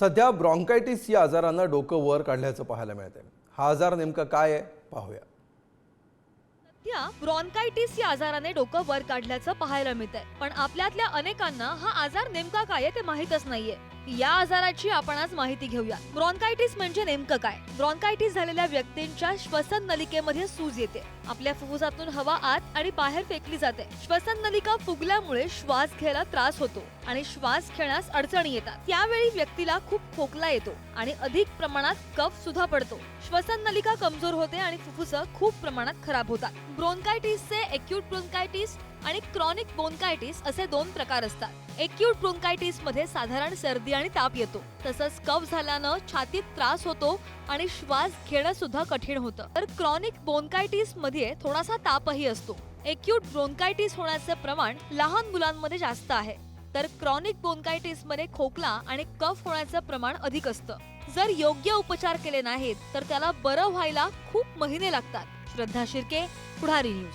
सध्या ब्रॉन्कायटिस या आजारानं डोकं वर काढल्याचं पाहायला मिळतंय. हा आजार नेमका काय आहे? पाहूया. सध्या ब्रॉन्कायटिस या आजाराने डोकं वर काढल्याचं पाहायला मिळतंय. पण आपल्यातल्या अनेकांना हा आजार नेमका काय आहे ते माहीतच नाहीये. या आजाराची आपण आज माहिती घेऊया ब्रॉन्कायटिस म्हणजे नेमकं काय? ब्रॉन्कायटिस झालेल्या व्यक्तींच्या श्वसन नलिकेमध्ये सूज येते. आपल्या फुफ्फुसातून हवा आत आणि बाहेर फेकली जाते. श्वसन नलिका फुगल्यामुळे श्वास घ्यायला त्रास होतो आणि श्वास घेण्यास अडचणी येतात. त्यावेळी व्यक्तीला खूप खोकला येतो आणि अधिक प्रमाणात कफ सुद्धा पडतो. श्वसन नलिका कमजोर होते आणि फुफ्फुस खूप प्रमाणात खराब होतात. ब्रोन्कायटिसचे एक्यूट ब्रोन्कायटिस आणि क्रॉनिक बोनकायटिस असे दोन प्रकार असतात. एक्यूट ब्रोन्कायटिसमध्ये साधारण सर्दी आणि ताप येतो. तसंच कफ झाल्यानं छातीत त्रास होतो आणि श्वास घेणं सुद्धा कठीण होतं. तर क्रॉनिक ब्रोन्कायटिसमध्ये थोडासा तापही असतो. एक्यूट ब्रोन्कायटिस होण्याचे प्रमाण लहान मुलांमध्ये जास्त आहे. तर क्रॉनिक ब्रोन्कायटिसमध्ये खोकला आणि कफ होण्याचं प्रमाण अधिक असतं. जर योग्य उपचार केले नाहीत तर त्याला बरं व्हायला खूप महिने लागतात. श्रद्धा शिर्के पुढारी न्यूज.